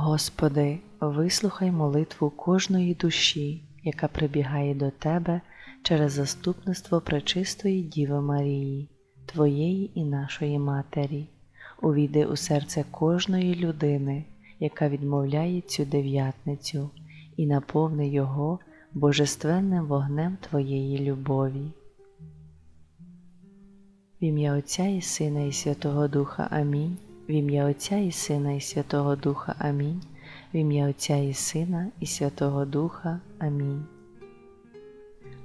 Господи, вислухай молитву кожної душі, яка прибігає до Тебе через заступництво Пречистої Діви Марії, Твоєї і нашої Матері. Увійди у серце кожної людини, яка відмовляє цю дев'ятницю, і наповни його божественним вогнем Твоєї любові. В ім'я Отця і Сина і Святого Духа Амінь. В ім'я Отця і Сина і Святого Духа Амінь. В ім'я Отця і Сина і Святого Духа Амінь.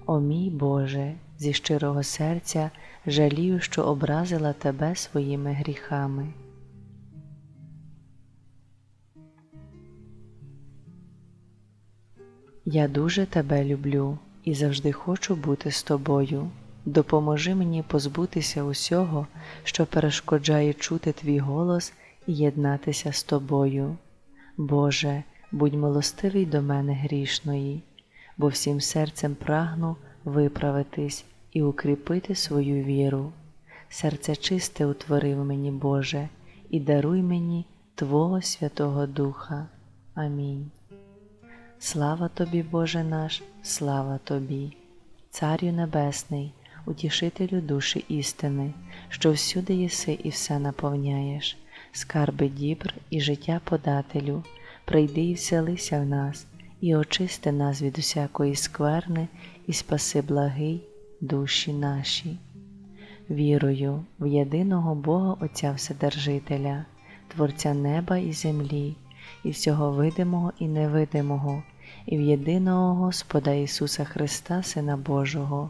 О мій Боже, зі щирого серця жалію, що образила Тебе своїми гріхами. Я дуже тебе люблю і завжди хочу бути з тобою. Допоможи мені позбутися усього, що перешкоджає чути твій голос і єднатися з тобою. Боже, будь милостивий до мене грішної, бо всім серцем прагну виправитись і укріпити свою віру. Серце чисте утворив мені, Боже, і даруй мені Твого Святого Духа. Амінь. Слава тобі, Боже наш, слава тобі, Царю Небесний, утішителю душі істини, що всюди єси і все наповняєш, скарби дібр і життя подателю, прийди і вселися в нас, і очисти нас від усякої скверни, і спаси благий душі наші. Вірую в єдиного Бога Отця Вседержителя, Творця неба і землі, і всього видимого і невидимого, і в єдиного Господа Ісуса Христа, Сина Божого,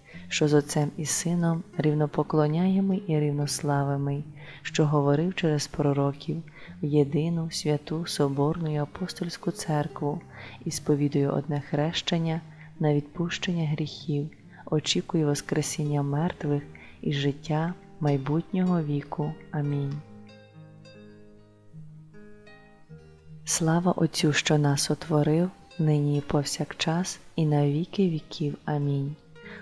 що з Отцем і Сином рівнопоклоняємий і рівнославимий, що говорив через пророків в єдину святу Соборну і апостольську церкву і сповідує одне хрещення на відпущення гріхів, очікує Воскресіння мертвих і життя майбутнього віку. Амінь. Слава Отцю, що нас отворив, нині і повсякчас, і на віки віків. Амінь.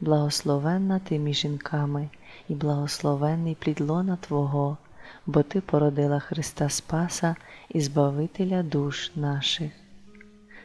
благословенна ти між жінками, і благословенний плід лона Твого, бо Ти породила Христа Спаса і Збавителя душ наших.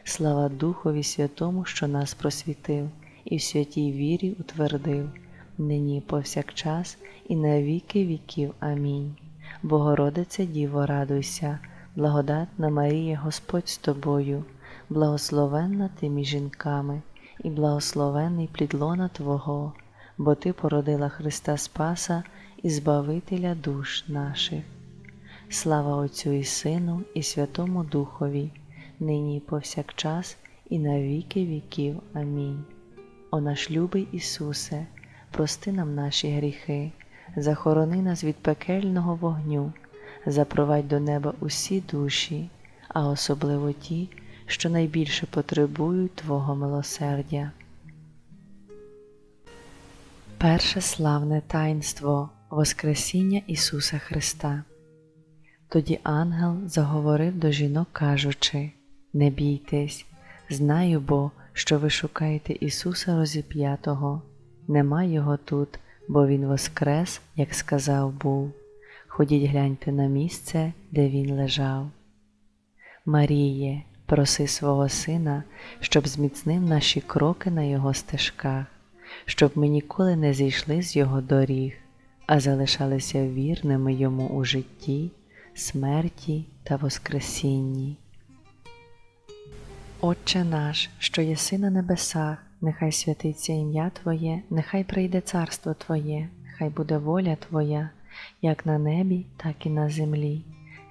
Слава Духові Святому, що нас просвітив, і в святій вірі утвердив, нині повсякчас, і на віки віків. Амінь. Богородице Діво, радуйся благодатна Марія Господь з тобою, благословенна ти між жінками, і благословенний плід лона Твого, бо Ти породила Христа Спаса і Збавителя душ наших. Слава Отцю і Сину, і Святому Духові, нині і повсякчас, і на віки віків. Амінь. О наш любий Ісусе, прости нам наші гріхи, захорони нас від пекельного вогню запровадь до неба усі душі, а особливо ті, що найбільше потребують Твого милосердя. Перше славне таїнство Воскресіння Ісуса Христа. Тоді ангел заговорив до жінок, кажучи: Не бійтесь, знаю бо, що ви шукаєте Ісуса розіп'ятого, нема Його тут, бо Він воскрес, як сказав був. Ходіть гляньте на місце, де він лежав. Маріє, проси свого Сина, щоб зміцнив наші кроки на Його стежках, щоб ми ніколи не зійшли з Його доріг, а залишалися вірними Йому у житті, смерті та Воскресінні. Отче наш, що єси на небесах, нехай святиться ім'я Твоє, нехай прийде царство Твоє, нехай буде воля Твоя, як на небі, так і на землі.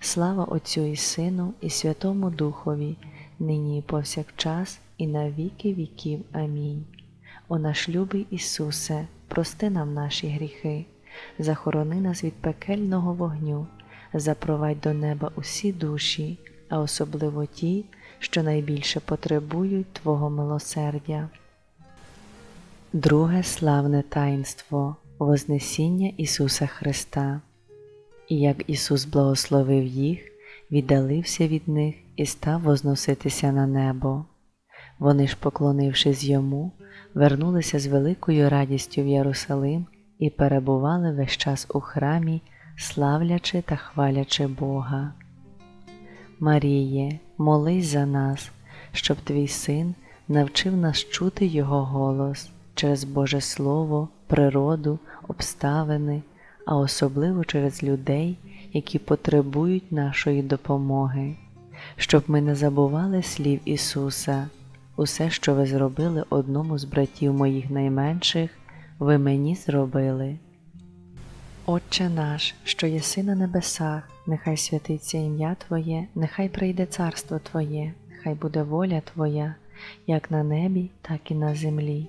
Слава Отцю і Сину, і Святому Духові, нині і повсякчас, і на віки віків. Амінь. О наш любий Ісусе, прости нам наші гріхи, захорони нас від пекельного вогню, запровадь до неба усі душі, а особливо ті, що найбільше потребують Твого милосердя. Друге славне таїнство Вознесіння Ісуса Христа. І як Ісус благословив їх, віддалився від них і став возноситися на небо. Вони ж, поклонившись йому, вернулися з великою радістю в Єрусалим і перебували весь час у храмі, славлячи та хвалячи Бога. Маріє, молись за нас, щоб твій син навчив нас чути Його голос через Боже Слово, природу, обставини, а особливо через людей, які потребують нашої допомоги, щоб ми не забували слів Ісуса. Усе, що ви зробили одному з братів моїх найменших, ви мені зробили. Отче наш, що єси на небесах, нехай святиться ім'я Твоє, нехай прийде царство Твоє, нехай буде воля Твоя, як на небі, так і на землі.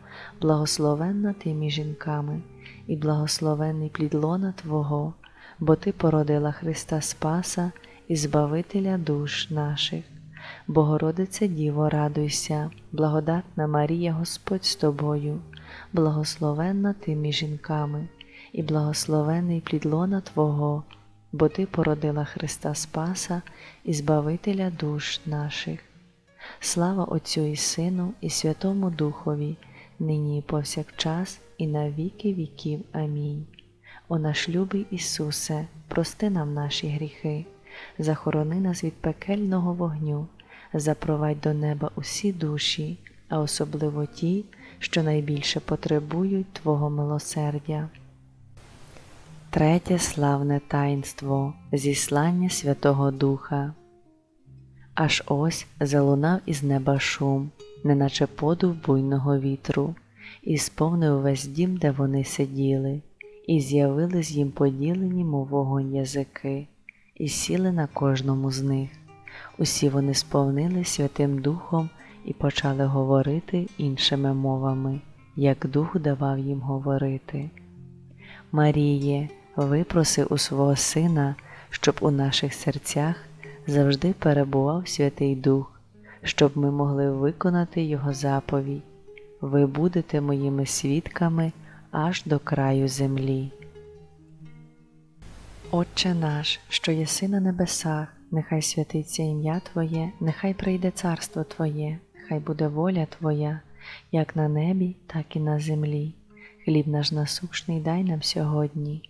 благословенна ти між жінками, і благословенний плід лона Твого, бо Ти породила Христа Спаса і Збавителя душ наших. Богородице Діво, радуйся, благодатна Марія Господь з тобою, благословенна ти між жінками, і благословений плід лона Твого, бо Ти породила Христа Спаса і Збавителя душ наших. Слава Отцю і Сину, і Святому Духові, нині і повсякчас, і на віки віків. Амінь. О наш любий Ісусе, прости нам наші гріхи, захорони нас від пекельного вогню, запровадь до неба усі душі, а особливо ті, що найбільше потребують Твого милосердя. Третє славне таїнство зіслання Святого Духа. Аж ось залунав із неба шум, неначе подув буйного вітру, і сповнив весь дім, де вони сиділи, і з'явились їм поділені, мов вогонь язики, і сіли на кожному з них. Усі вони сповнили Святим Духом і почали говорити іншими мовами, як Дух давав їм говорити. Маріє, випроси у свого Сина, щоб у наших серцях завжди перебував Святий Дух, щоб ми могли виконати Його заповідь. Ви будете моїми свідками аж до краю землі. Отче наш, що єси на небесах, нехай святиться ім'я Твоє, нехай прийде царство Твоє, нехай буде воля Твоя, як на небі, так і на землі. Хліб наш насушний дай нам сьогодні,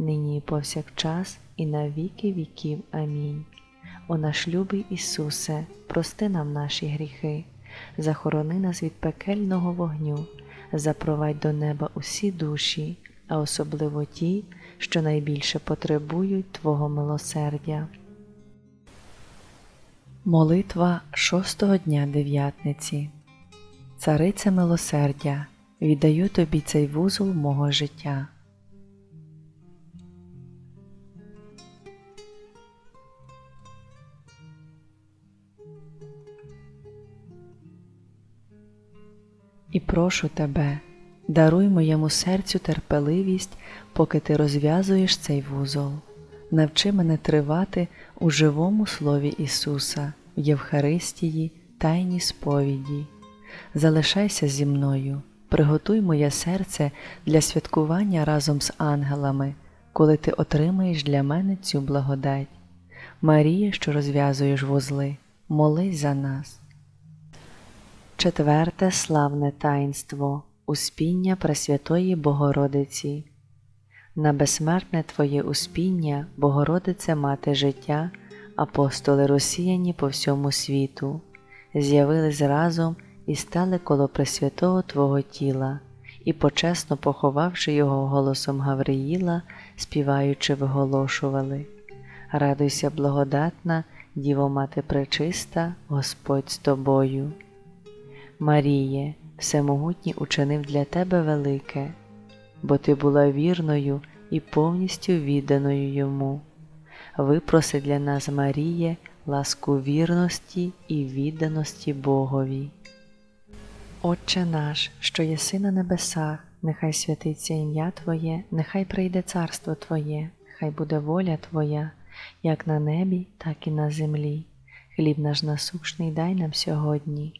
нині і повсякчас, і на віки віків. Амінь. О наш любий Ісусе, прости нам наші гріхи, захорони нас від пекельного вогню, запровадь до неба усі душі, а особливо ті, що найбільше потребують Твого милосердя. Молитва шостого дня дев'ятниці Царице милосердя, віддаю тобі цей вузол мого життя. І прошу тебе, даруй моєму серцю терпеливість, поки ти розв'язуєш цей вузол. Навчи мене тривати у живому слові Ісуса, в Євхаристії, тайній сповіді. Залишайся зі мною, приготуй моє серце для святкування разом з ангелами, коли ти отримаєш для мене цю благодать. Марія, що розв'язуєш вузли, молись за нас. Четверте славне таїнство Успіння Пресвятої Богородиці. На безсмертне Твоє успіння, Богородице Мати життя, апостоли розсіяні по всьому світу, з'явились разом і стали коло Пресвятого Твого тіла, і, почесно поховавши його голосом Гавриїла, співаючи, виголошували Радуйся, благодатна, Діво Мати пречиста, Господь з тобою. Маріє, Всемогутній учинив для тебе велике, бо ти була вірною і повністю відданою йому. Випроси для нас, Маріє, ласку вірності і відданості Богові. Отче наш, що єси на небесах, нехай святиться ім'я Твоє, нехай прийде царство Твоє, нехай буде воля Твоя, як на небі, так і на землі. Хліб наш насушний дай нам сьогодні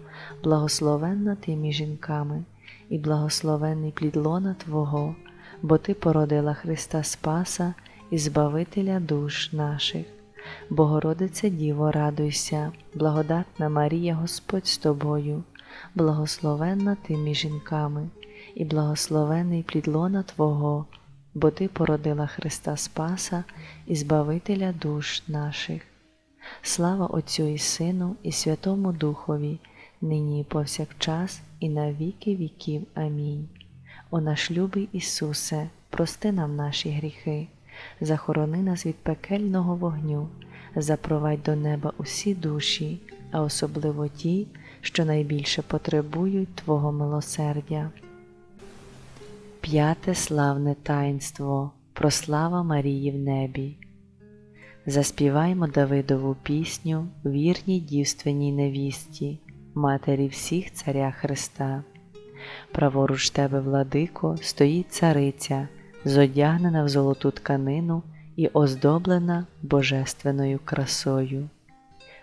благословенна ти між жінками, і благословенний плід лона Твого, бо Ти породила Христа Спаса і Збавителя душ наших. Богородице Діво, радуйся, благодатна Марія, Господь з тобою, благословенна ти між жінками, і благословений плід лона Твого, бо Ти породила Христа Спаса і Збавителя душ наших. Слава Отцю і Сину, і Святому Духові, нині і повсякчас, і на віки віків. Амінь. О наш любий Ісусе, прости нам наші гріхи, захорони нас від пекельного вогню, запровадь до неба усі душі, а особливо ті, що найбільше потребують Твого милосердя. П'яте славне таїнство Прослава Марії в небі. Заспіваймо Давидову пісню вірній дівственній невісті, Матері всіх Царя Христа. Праворуч тебе, владико, стоїть цариця, зодягнена в золоту тканину і оздоблена божественною красою.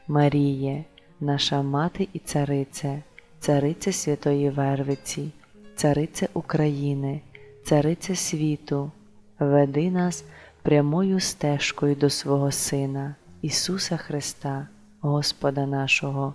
Маріє, наша мати і царице, царице Святої Вервиці, царице України, царице світу, веди нас прямою стежкою до свого Сина, Ісуса Христа, Господа нашого.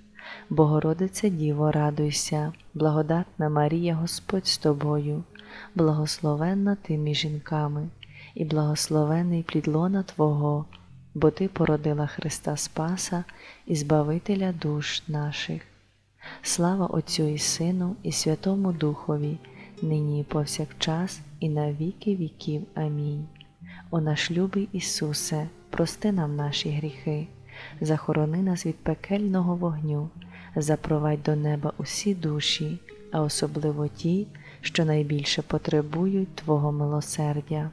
Богородице Діво, радуйся, благодатна Марія, Господь з тобою, благословенна ти між жінками, і благословений плід лона Твого, бо Ти породила Христа Спаса і Збавителя душ наших. Слава Отцю і Сину, і Святому Духові, нині і повсякчас, і на віки віків. Амінь. О наш любий Ісусе, прости нам наші гріхи, захорони нас від пекельного вогню, запровадь до неба усі душі, а особливо ті, що найбільше потребують Твого милосердя.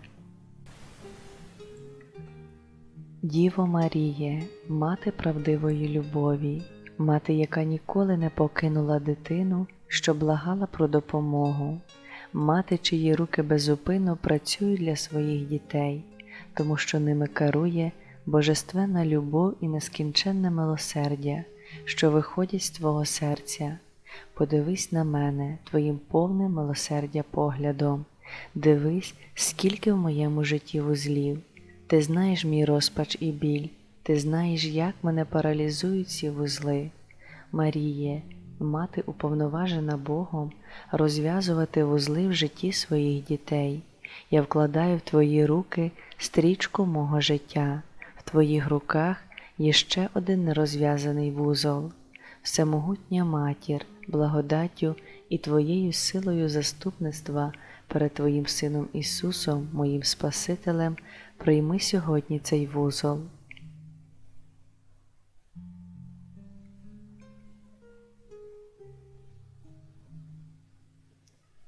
Діво Маріє, мати правдивої любові, мати, яка ніколи не покинула дитину, що благала про допомогу, мати, чиї руки безупинно працюють для своїх дітей, тому що ними керує божественна любов і нескінченне милосердя, що виходять з Твого серця. Подивись на мене Твоїм повним милосердя поглядом, дивись, скільки в моєму житті вузлів. Ти знаєш мій розпач і біль, ти знаєш, як мене паралізують ці вузли. Маріє, мати уповноважена Богом, розв'язувати вузли в житті своїх дітей. Я вкладаю в твої руки стрічку мого життя, в твоїх руках є ще один нерозв'язаний вузол. Всемогутня матір, благодаттю і Твоєю силою заступництва перед Твоїм Сином Ісусом, моїм Спасителем, прийми сьогодні цей вузол.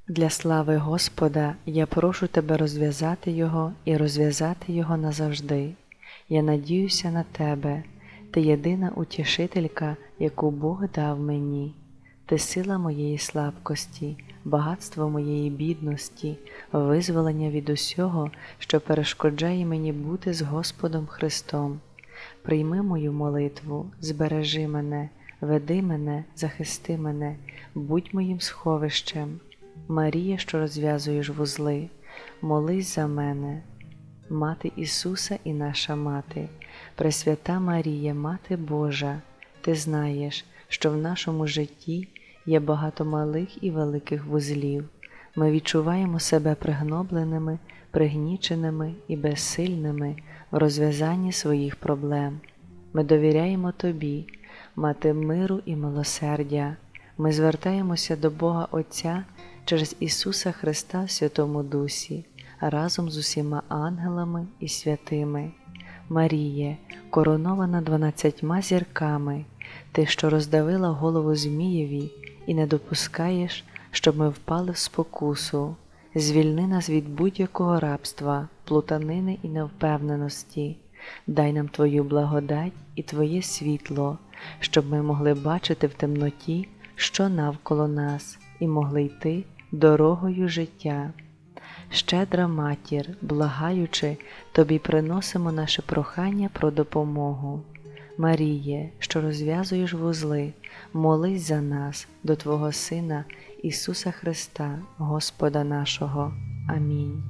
Для слави Господа я прошу тебе розв'язати його і розв'язати його назавжди. Я надіюся на тебе, ти єдина утішителька, яку Бог дав мені, ти сила моєї слабкості, багатство моєї бідності, визволення від усього, що перешкоджає мені бути з Господом Христом. Прийми мою молитву, збережи мене, веди мене, захисти мене, будь моїм сховищем. Марія, що розв'язуєш вузли, молись за мене, Мати Ісуса і наша Мати, Пресвята Марія, Мати Божа, Ти знаєш, що в нашому житті є багато малих і великих вузлів. Ми відчуваємо себе пригнобленими, пригніченими і безсильними в розв'язанні своїх проблем. Ми довіряємо Тобі, Мати миру і милосердя. Ми звертаємося до Бога Отця через Ісуса Христа в Святому Дусі, разом з усіма ангелами і святими. Маріє, коронована дванадцятьма зірками, ти, що роздавила голову Змієві і не допускаєш, щоб ми впали в спокусу, звільни нас від будь-якого рабства, плутанини і невпевненості, дай нам Твою благодать і Твоє світло, щоб ми могли бачити в темноті, що навколо нас, і могли йти дорогою життя. Щедра матір, благаючи, тобі приносимо наше прохання про допомогу. Маріє, що розв'язуєш вузли, молись за нас до Твого Сина Ісуса Христа, Господа нашого. Амінь.